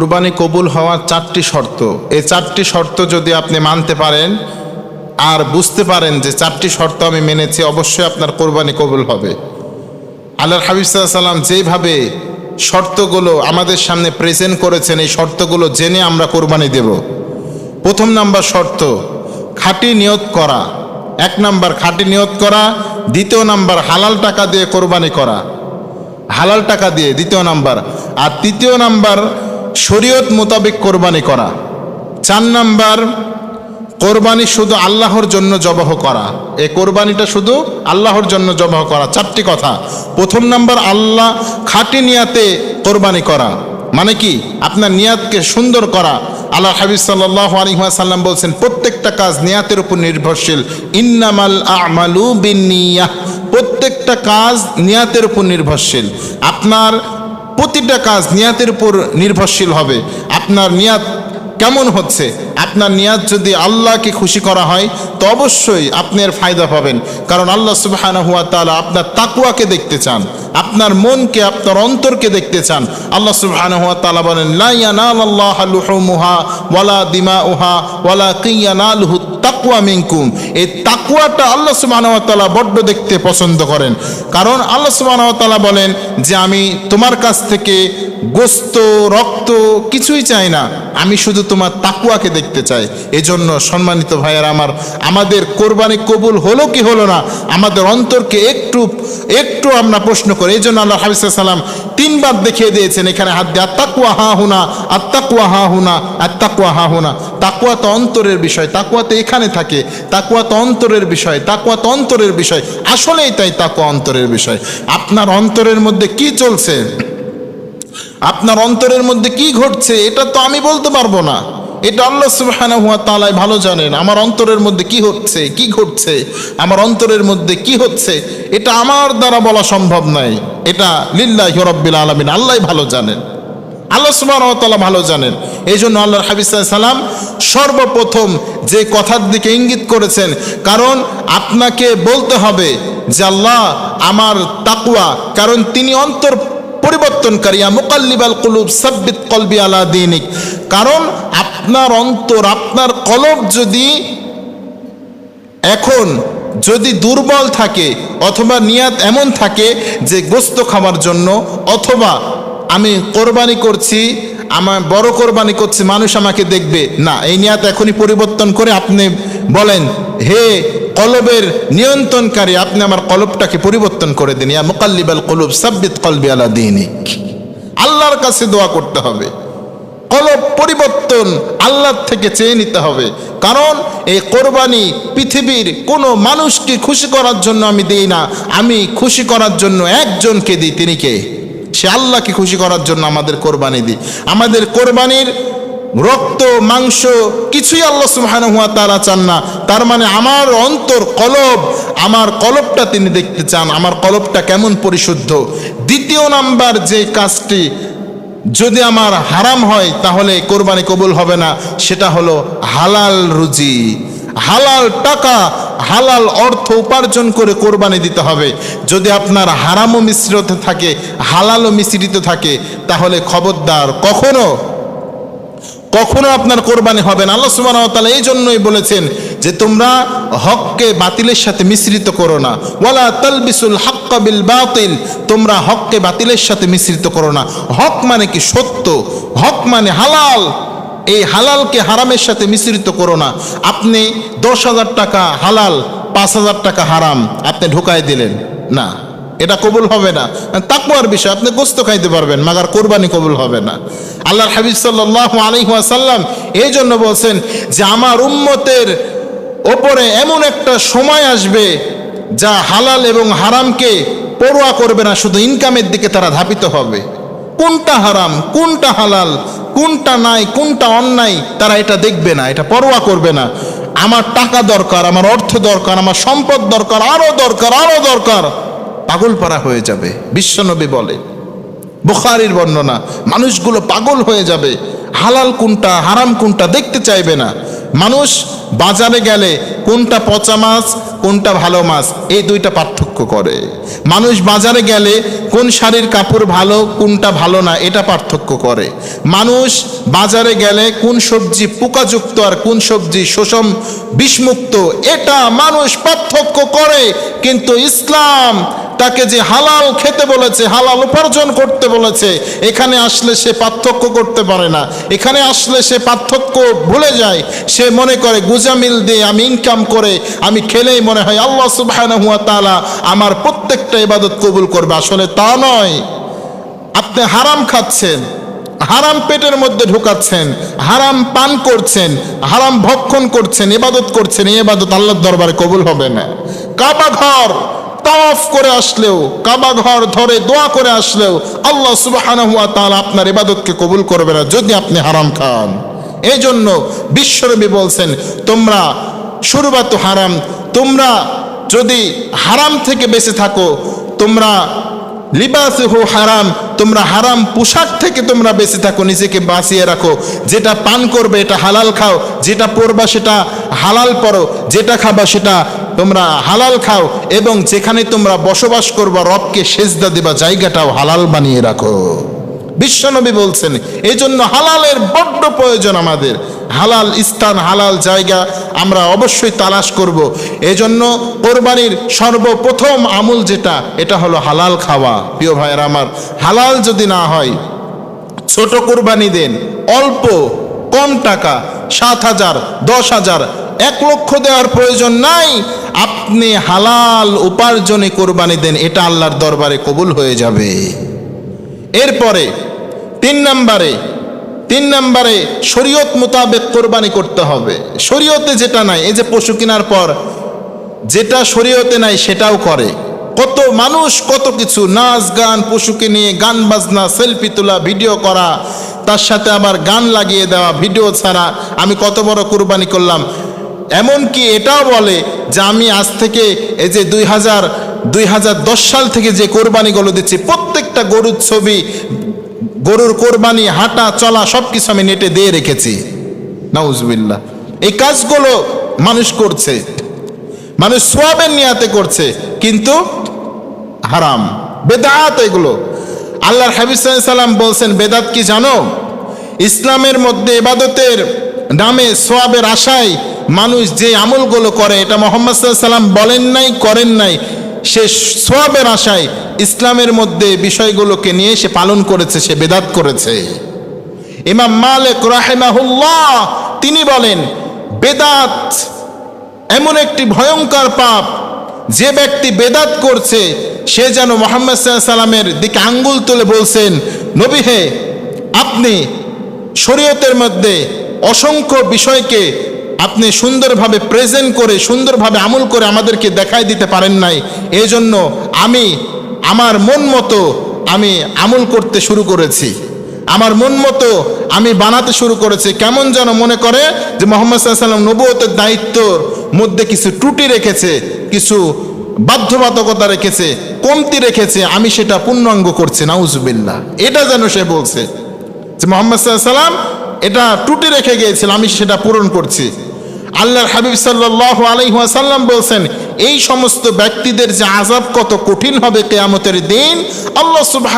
কুরবানি কবুল হওয়ার চারটি শর্ত। এই চারটি শর্ত যদি আপনি মানতে পারেন আর বুঝতে পারেন যে চারটি শর্ত আমি মেনেছি, অবশ্যই আপনার কোরবানি কবুল হবে। আল্লাহর হাবিব সাল্লাম যেভাবে শর্তগুলো আমাদের সামনে প্রেজেন্ট করেছেন, এই শর্তগুলো জেনে আমরা কোরবানি দেব। প্রথম নাম্বার শর্ত, খাঁটি নিয়ত করা। এক নাম্বার, খাঁটি নিয়ত করা। দ্বিতীয় নাম্বার, হালাল টাকা দিয়ে কোরবানি করা। হালাল টাকা দিয়ে, দ্বিতীয় নাম্বার। আর তৃতীয় নাম্বার শরীয়ত মোতাবেক কোরবানি করা। চার নাম্বার, কোরবানি শুধু আল্লাহর জন্য জবাহ করা। এই কোরবানিটা শুধু আল্লাহর জন্য জবাহ করা। চারটি কথা। প্রথম নাম্বার, আল্লাহ খাঁটি নিয়াতে কোরবানি করা। মানে কি? আপনার নিয়াতকে সুন্দর করা। আল্লাহ হাবিব সাল্লাহ আলহিহাসাল্লাম বলছেন, প্রত্যেকটা কাজ নিয়াতের উপর নির্ভরশীল। ইন্নামাল আমালু বিনিয়াহ প্রত্যেকটা কাজ নিয়াতের উপর নির্ভরশীল। আপনার প্রতিটা কাজ নিয়াতের উপর নির্ভরশীল হবে। আপনার নিয়াত কেমন হচ্ছে? আপনার নিয়াত যদি আল্লাহকে খুশি করা হয়, তো অবশ্যই আপনার ফায়দা পাবেন। কারণ আল্লাহ সুবাহানা হুয়া তালা আপনার তাকুয়াকে দেখতে চান। আপনার মনকে, আপনার অন্তরকে দেখতে চান। আল্লাহ সুবাহানা হুয়া তালা বলেন লাইয়ানাল আল্লাহ লুহুমুহা ওয়ালা দিমা উহা ওয়ালা কিয়ানালহু তাকুয়া মিনকুম। এই তাকুয়াটা আল্লাহ সুবাহানা হুয়া তালা বড্ড দেখতে পছন্দ করেন। কারণ আল্লাহ সুবাহানা হুয়া তালা বলেন যে, আমি তোমার কাছ থেকে গোস্ত, রক্ত কিছুই চাই না। আমি শুধু তোমার তাকুয়াকে দেখতে চাই। এজন্য সম্মানিত ভাইয়ের আমার, আমাদের কোরবানি কবুল হলো কি হলো না, আমাদের অন্তরকে একটু একটু আমরা প্রশ্ন করি। এই জন্য আল্লাহ হাবিজ সাল্লাম তিনবার দেখিয়ে দিয়েছেন এখানে হাত দিয়ে আত্মাকুয়া হা হুনা আত্মাকুয়া হা হুনা আত্মাকুয়া হা হুনা। তাকুয়া তো অন্তরের বিষয়, তাকুয়া তো এখানে থাকে, তাকুয়া তো অন্তরের বিষয়, তাকুয়া তো অন্তরের বিষয়। আসলেই তাই তাকুয়া অন্তরের বিষয়। আপনার অন্তরের মধ্যে কি চলছে? আপনার অন্তরের মধ্যে কি ঘটছে? এটা তো আমি বলতে পারব না। এটা আল্লাহ সুবহানাহু ওয়া তাআলাই ভালো জানেন। আমার অন্তরের মধ্যে কি হচ্ছে? কি ঘটছে? আমার অন্তরের মধ্যে কি হচ্ছে? এটা আমার দ্বারা বলা সম্ভব নয় এটা লিল্লাহি রাব্বিল আলামিন আল্লাহই ভালো জানেন। আল্লাহ তাআলা ভালো জানেন। এই জন্য আল্লাহর হাবিব সাল্লাম সর্বপ্রথম যে কথার দিকে ইঙ্গিত করেছেন, কারণ আপনাকে বলতে হবে যে আল্লাহ আমার তাকুয়া কারণ তিনি অন্তর পরিবর্তনকারিয়া মোকাল্লিবাল কুলুব সাব্বিত কলবি আলা দিনিক। কারণ আপনার অন্তর, আপনার কলব যদি এখন যদি দুর্বল থাকে অথবা নিয়াত এমন থাকে যে গোস্ত খাওয়ার জন্য, অথবা আমি কোরবানি করছি, আমার বড় কোরবানি করছি, মানুষ আমাকে দেখবে, না, এই নিয়াত এখনই পরিবর্তন করে আপনি বলেন, হে কলবের নিয়ন্ত্রণকারী, আপনি আমার কলবটাকে পরিবর্তন করে দিন, ইয়া মুকাল্লিবাল কলব, সাব্বিত কলবি আলা দিনিক। আল্লাহর কাছে দোয়া করতে হবে। কলব পরিবর্তন আল্লাহর থেকে চেয়ে নিতে হবে। কারণ এই কোরবানি পৃথিবীর কোনো মানুষকে খুশি করার জন্য আমি দিই না। আমি খুশি করার জন্য একজনকে দিই, তিনি কে? সে আল্লাহকে খুশি করার জন্য আমাদের কোরবানি দিই। আমাদের কোরবানির রক্ত, মাংস কিছুই আল্লাহ সুবহানাহু ওয়া তাআলা চান না। তার মানে আমার অন্তর কলব, আমার কলবটা তিনি দেখতে চান। আমার কলবটা কেমন পরিশুদ্ধ? দ্বিতীয় নাম্বার যে কাজটি যদি আমার হারাম হয়, তাহলে কোরবানি কবুল হবে না। সেটা হলো হালাল রুজি। হালাল টাকা, হালাল অর্থ উপার্জন করে কোরবানি দিতে হবে। যদি আপনার হারামও মিশ্রিত থাকে, হালালও মিশ্রিত থাকে, তাহলে খবরদার কখনো কখনো আপনার কোরবানি হবে না। আল্লাহ তাআলা এই জন্যই বলেছেন যে তোমরা হককে বাতিলের সাথে মিশ্রিত করো না। ওয়ালা তালবিসুল হাক্কা বাতিল, তোমরা হককে বাতিলের সাথে মিশ্রিত করো না। হক মানে কি সত্য? হক মানে হালাল। এই হালালকে হারামের সাথে মিশ্রিত করো না। আপনি দশ হাজার টাকা হালাল, পাঁচ হাজার টাকা হারাম, আপনি ঢুকাই দিলেন। না, এটা কবুল হবে না। তাকুয়ার বিষয়, আপনি গোস্ত খাইতে পারবেন, মাগার কোরবানি কবুল হবে না। আল্লাহর হাবিব সাল্লাহ আলহিহাসাল্লাম এই জন্য বলছেন যে, আমার উম্মতের ওপরে এমন একটা সময় আসবে যা হালাল এবং হারামকে পড়ুয়া করবে না, শুধু ইনকামের দিকে তারা ধাপিত হবে। কোনটা হারাম, কোনটা হালাল, কোনটা নাই, কোনটা অন্যায়, তারা এটা দেখবে না, এটা পরোয়া করবে না। আমার টাকা দরকার, আমার অর্থ দরকার, আমার সম্পদ দরকার, আরও দরকার আরও দরকার। পাগল পারা হয়ে যাবে, বিশ্বনবী বলে। বুখারির বর্ণনা, মানুষগুলো পাগল হয়ে যাবে। হালাল কোনটা, হারাম কোনটা দেখতে চাইবে না। মানুষ বাজারে গেলে কোনটা পচা মাছ, কোনটা ভালো মাছ, এই দুইটা পার্থক্য করে। মানুষ বাজারে গেলে কোন শাড়ির কাপড় ভালো, কোনটা ভালো না, এটা পার্থক্য করে। মানুষ বাজারে গেলে কোন সবজি পোকাযুক্ত আর কোন সবজি শোষম বিষমুক্ত, এটা মানুষ পার্থক্য করে। কিন্তু ইসলাম তাকে যে হালাল খেতে বলেছে, হালাল উপার্জন করতে বলেছে, এখানে আসলে সে পার্থক্য করতে পারে না। এখানে আসলে সে পার্থক্য ভুলে যায়। সে মনে করে, গুজামিল দিয়ে আমি ইনকাম করে, আমি খেলেই মনে হয় আল্লাহ সুবহানাহু ওয়া তাআলা আমার প্রত্যেকটা ইবাদত কবুল করবে। আসলে তা নয়। আপনি হারাম খাচ্ছেন, হারাম পেটের মধ্যে ঢুকাচ্ছেন, হারাম পান করছেন, হারাম ভক্ষণ করছেন, ইবাদত করছেন, এই ইবাদত আল্লাহর দরবারে কবুল হবে না। কাবা ঘর তাওয়াফ করে আসলেও কাবা ঘর ধরে দোয়া করে আসলেও, আল্লাহ সুবহানাহু ওয়া তাআলা আপনার ইবাদতকে কবুল করবে না যদি আপনি হারাম খান। এই জন্য বিশ্বনবী বলছেন, তোমরা শুরুবাত হারাম, তোমরা যদি হারাম থেকে বেঁচে থাকো, তোমরা লিবাস হো হারাম, তোমরা হারাম পোশাক থেকে তোমরা বেঁচে থাকো, নিজেকে বাঁচিয়ে রাখো। যেটা পান করবে, এটা হালাল খাও, যেটা পরবা সেটা হালাল পরো, যেটা খাবা সেটা তোমরা হালাল খাও এবং যেখানে তোমরা বসবাস করবা, রবকে সেজদা দেবা, জায়গাটাও হালাল বানিয়ে রাখো। বিশ্বনবী বলছেন এই জন্য হালালের বড্ড প্রয়োজন আমাদের। হালাল স্থান, হালাল জায়গা আমরা অবশ্যই তালাশ করব। এজন্য কোরবানির সর্বপ্রথম আমল যেটা, এটা হলো হালাল খাওয়া। প্রিয় ভাইয়ের আমার, হালাল যদি না হয়, ছোট কোরবানি দেন, অল্প, কম টাকা, সাত হাজার, দশ হাজার, এক লক্ষ দেওয়ার প্রয়োজন নাই। আপনি হালাল উপার্জনে কোরবানি দেন, এটা আল্লাহর দরবারে কবুল হয়ে যাবে। এরপরে, তিন নম্বরে তিন নম্বরে শরীয়ত মোতাবেক কোরবানি করতে হবে। শরীয়তে যেটা নাই, এই যে পশু কেনার পর যেটা শরীয়তে নাই, সেটাও করে। কত মানুষ কত কিছু, নাচ গান, পশুকে নিয়ে গান বাজনা, সেলফি তোলা, ভিডিও করা, তার সাথে আবার গান লাগিয়ে দেওয়া, ভিডিও ছাড়া আমি কত বড় কোরবানি করলাম। এমনকি এটাও বলে যে আমি আজ থেকে এই যে দুই হাজার, দুই সাল থেকে যে কোরবানিগুলো দিচ্ছি, প্রত্যেকটা গরুর ছবি, গরুর কোরবানি, হাঁটা, চলা সব কিছু আমি নেটে দিয়ে রেখেছি। নাউজবিল্লা এই কাজগুলো মানুষ করছে। মানুষ সোয়াবের নিয়াতে করছে, কিন্তু হারাম। বেদাত এগুলো। আল্লাহর হাবিব সাল্লাম বলছেন, বেদাত কি জানো? ইসলামের মধ্যে ইবাদতের নামে সোয়াবের আশায় মানুষ যে আমলগুলো করে, এটা মোহাম্মদ সাল্লাম বলেন নাই, করেন নাই, সে সোয়াবের আশায় ইসলামের মধ্যে বিষয়গুলোকে নিয়ে সে পালন করেছে, সে বেদাত করেছে। ইমাম মালিক রাহেমাহুল্লাহ তিনি বলেন, বেদাত এমন একটি ভয়ঙ্কর পাপ, যে ব্যক্তি বেদাত করছে, সে যেন মোহাম্মদ সাল্লামের দিকে আঙ্গুল তুলে বলছেন, নবী হে, আপনি শরীয়তের মধ্যে অসংখ্য বিষয়কে আপনি সুন্দরভাবে প্রেজেন্ট করে, সুন্দরভাবে আমল করে আমাদেরকে দেখাই দিতে পারেন নাই। এই জন্য আমি, আমার মন মতো আমি আমল করতে শুরু করেছি। আমার মন মতো আমি বানাতে শুরু করেছি। কেমন যেন মনে করে যে মোহাম্মদ সাল্লাম নবুয়তের দায়িত্বর মধ্যে কিছু ত্রুটি রেখেছে, কিছু বাধ্যবাধকতা রেখেছে, কমতি রেখেছে, আমি সেটা পূর্ণাঙ্গ করছি, নাউজুবিল্লাহ। এটা যেন সে বলছে যে মোহাম্মদ সাল্লাম এটা ত্রুটি রেখে গিয়েছিল, আমি সেটা পূরণ করছি। আল্লাহর হাবিব সাল্লাহ আলহাসাল্লাম বলছেন, এই সমস্ত ব্যক্তিদের যে আজাব কত কঠিন হবে কেয়ামতের দিন, আল্লাহ সুবাহ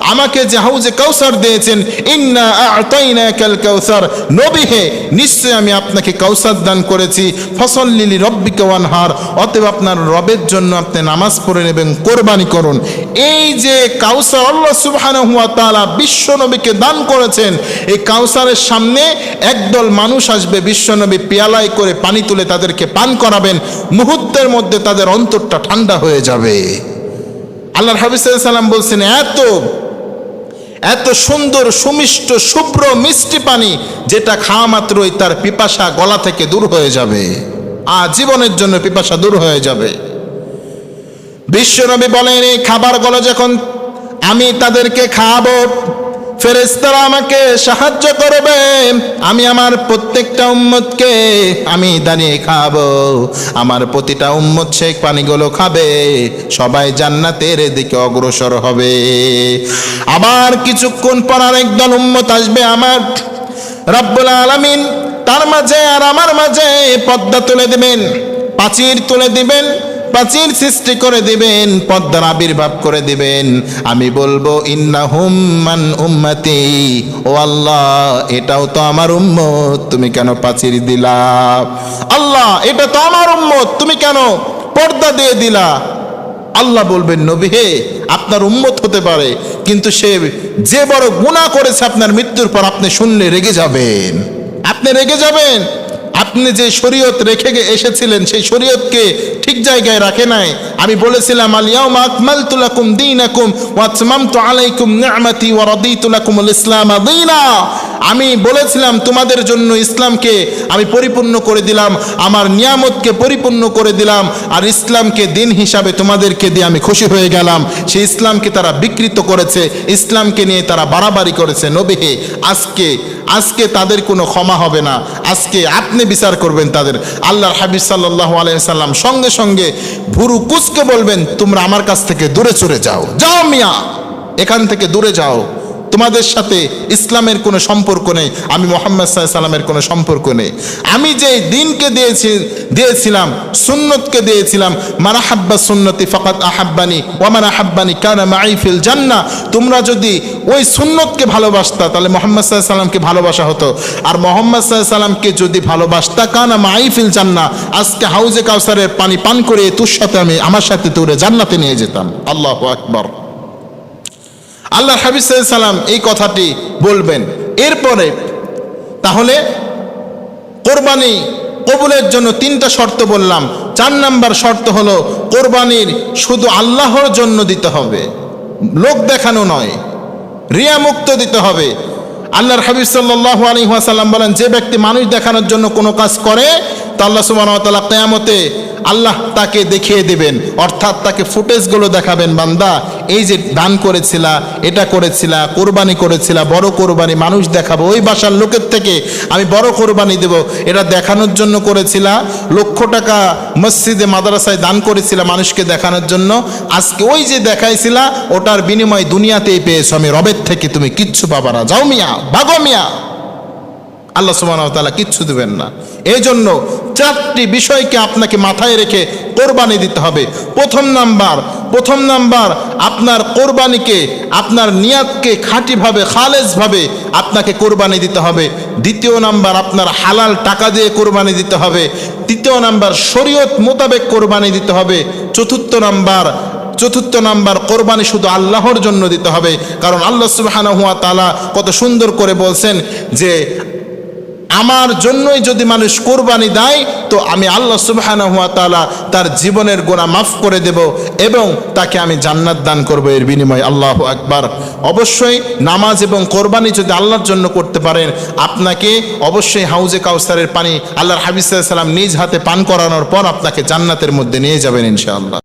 আমাকে যে হাউজে কাউসার দিয়েছেন, ইন্না আ'তাইনাকাল কাউসার। নবী হে, নিশ্চয় আমি আপনাকে কাউসার দান করেছি। ফসল্লিলি রব্বিকা ওয়ানহার। অতএব আপনার রবের জন্য আপনি নামাজ পড়েন এবং কোরবানি করুন। এই যে কাউসার আল্লাহ সুবহানাহু ওয়া তাআলা বিশ্ব নবীকে দান করেছেন, এই কাউসারের সামনে একদল মানুষ আসবে বিশ্বনবী পেয়ালায় করে পানি তুলে তাদেরকে পান করাবেন। মুহূর্তের মধ্যে তাদের অন্তরটা ঠান্ডা হয়ে যাবে। আল্লাহর হাবিজ সাল্লাম বলছেন, এত এত সুন্দর, সুমিষ্ট, শুভ্র, মিষ্টি পানি যেটা খাওয়া মাত্রই তার পিপাসা গলা থেকে দূর হয়ে যাবে। আর জীবনের জন্য পিপাসা দূর হয়ে যাবে। বিশ্বনবী বলেন, এই খাবারগুলো যখন আমি তাদেরকে খাওয়াবো ফেরেস্তারা আমাকে সাহায্য করবে। আমি আমার প্রত্যেকটা উম্মতকে আমি দাঁড়িয়ে খাব। আমার প্রতিটা উম্মত শেখ পানিগুলো খাবে। সবাই জান্নাতের দিকে অগ্রসর হবে। আবার কিছুক্ষণ পর আর একদল উম্মত আসবে আমার। রব্বুল আলামিন তার মাঝে আর আমার মাঝে পদ্মা তুলে দিবেন প্রাচীর তুলে দিবেন প্রাচীর সৃষ্টি করে দিবেন, পদ্মার আবির্ভাব করে দিবেন। আমি বলব ইন্না হুম্মান উম্মতি। ও আল্লাহ, এটাও তো আমার উম্মত, তুমি কেন প্রাচীর দিলা? আল্লাহ, এটা তো আমার উম্মত, তুমি কেন পর্দা দিয়ে দিলা? আল্লাহ বলবেন, নবী হে, আপনার উম্মত হতে পারে, কিন্তু সে যে বড় গুনাহ করেছে, আপনার মৃত্যুর পর আপনি শুনলে রেগে যাবেন। আপনি রেগে যাবেন? আপনি যে শরীয়ত রেখে এসেছিলেন, সেই শরীয়তকে ঠিক জায়গায় রাখে নাই। আমি বলেছিলাম আলিয়াউম আকমালতু লাকুম দীনাকুম ওয়া আতমামতু আলাইকুম নি'মাতি ওয়া রাদিতু লাকুমুল ইসলাম দীনা। আমি বলেছিলাম, তোমাদের জন্য ইসলামকে আমি পরিপূর্ণ করে দিলাম, আমার নিয়ামতকে পরিপূর্ণ করে দিলাম, আর ইসলামকে দিন হিসাবে তোমাদেরকে দিয়ে আমি খুশি হয়ে গেলাম। সেই ইসলামকে তারা বিকৃত করেছে, ইসলামকে নিয়ে তারা বাড়াবাড়ি করেছে। নবী হে, আজকে আজকে তাদের কোনো ক্ষমা হবে না। আজকে আপনি বিচার করবেন তাদের। আল্লাহর হাবিব সাল্লাহ আলাইসাল্লাম সঙ্গে সঙ্গে ভুরু কুচকে বলবেন, তোমরা আমার কাছ থেকে দূরে চলে যাও। যাও মিয়া, এখান থেকে দূরে যাও। তোমাদের সাথে ইসলামের কোনো সম্পর্ক নেই, আমি মোহাম্মদ সাল্লামের কোনো সম্পর্ক নেই। আমি যে দিনকে দিয়েছি, দিয়েছিলাম, সুন্নতকে দিয়েছিলাম মারাহাব্বা সুন্নতি ফকাত আহাব্বানি ওয়ামান আহাব্বানি কানা মাইফিল জান্না তোমরা যদি ওই সুন্নতকে ভালোবাসতা, তাহলে মোহাম্মদ সাল্লামকে ভালোবাসা হতো। আর মোহাম্মদ সাল্লামকে যদি ভালোবাসতা, কানা মাইফিল জান্না আজকে হাউজে কাউসারের পানি পান করে তোর সাথে আমি, আমার সাথে তোরে জান্নাতে নিয়ে যেতাম। আল্লাহ আকবর। আল্লাহ হাবিজ সাল্লাম এই কথাটি বলবেন। এরপরে, তাহলে কোরবানি কবুলের জন্য তিনটা শর্ত বললাম। চার নাম্বার শর্ত হলো কোরবানির শুধু আল্লাহর জন্য দিতে হবে। লোক দেখানো নয় রিয়া মুক্ত দিতে হবে। আল্লাহর হাবিব সাল্লাহ আলী ওয়াসাল্লাম বলেন, যে ব্যক্তি মানুষ দেখানোর জন্য কোনো কাজ করে তা আল্লাহ সুবাহতাল্লাহ কেয়ামতে আল্লাহ তাকে দেখিয়ে দেবেন, অর্থাৎ তাকে ফুটেজগুলো দেখাবেন, বান্দা, এই যে দান করেছিলা, এটা করেছিলা, কোরবানি করেছিলা, বড় কোরবানি, মানুষ দেখাবো, ওই বাসার লোকের থেকে আমি বড় কোরবানি দেব, এটা দেখানোর জন্য করেছিলা, লক্ষ টাকা মসজিদে, মাদ্রাসায় দান করেছিলা মানুষকে দেখানোর জন্য, আজকে ওই যে দেখাইছিলা, ওটার বিনিময় দুনিয়াতেই পেয়েছ আমি, রবের থেকে তুমি কিচ্ছু পাবা না, যাও মিয়া বাগো মিয়া। আল্লাহ সুবাহতালা কিচ্ছু দেবেন না। এই জন্য চারটি বিষয়কে আপনাকে মাথায় রেখে কোরবানি দিতে হবে। প্রথম নাম্বার প্রথম নাম্বার, আপনার কোরবানিকে, আপনার নিয়াতকে খাঁটিভাবে, খালেজভাবে আপনাকে কোরবানি দিতে হবে। দ্বিতীয় নাম্বার, আপনার হালাল টাকা দিয়ে কোরবানি দিতে হবে। তৃতীয় নাম্বার, শরীয়ত মোতাবেক কোরবানি দিতে হবে। চতুর্থ নাম্বার চতুর্থ নাম্বার, কোরবানি শুধু আল্লাহর জন্য দিতে হবে। কারণ আল্লাহ সুবহানাহু ওয়া তাআলা কত সুন্দর করে বলছেন যে আমার জন্যই যদি মানুষ কোরবানি দেয়, তো আমি আল্লাহ সুবহানাহু ওয়া তাআলা তার জীবনের গোনা মাফ করে দেব এবং তাকে আমি জান্নাত দান করব এর বিনিময়ে। আল্লাহ আকবার। অবশ্যই নামাজ এবং কোরবানি যদি আল্লাহর জন্য করতে পারেন, আপনাকে অবশ্যই হাউজে কাউসারের পানি আল্লাহর হাবিজ সাল্লাম নিজ হাতে পান করানোর পর আপনাকে জান্নাতের মধ্যে নিয়ে যাবেন ইনশাআল্লাহ।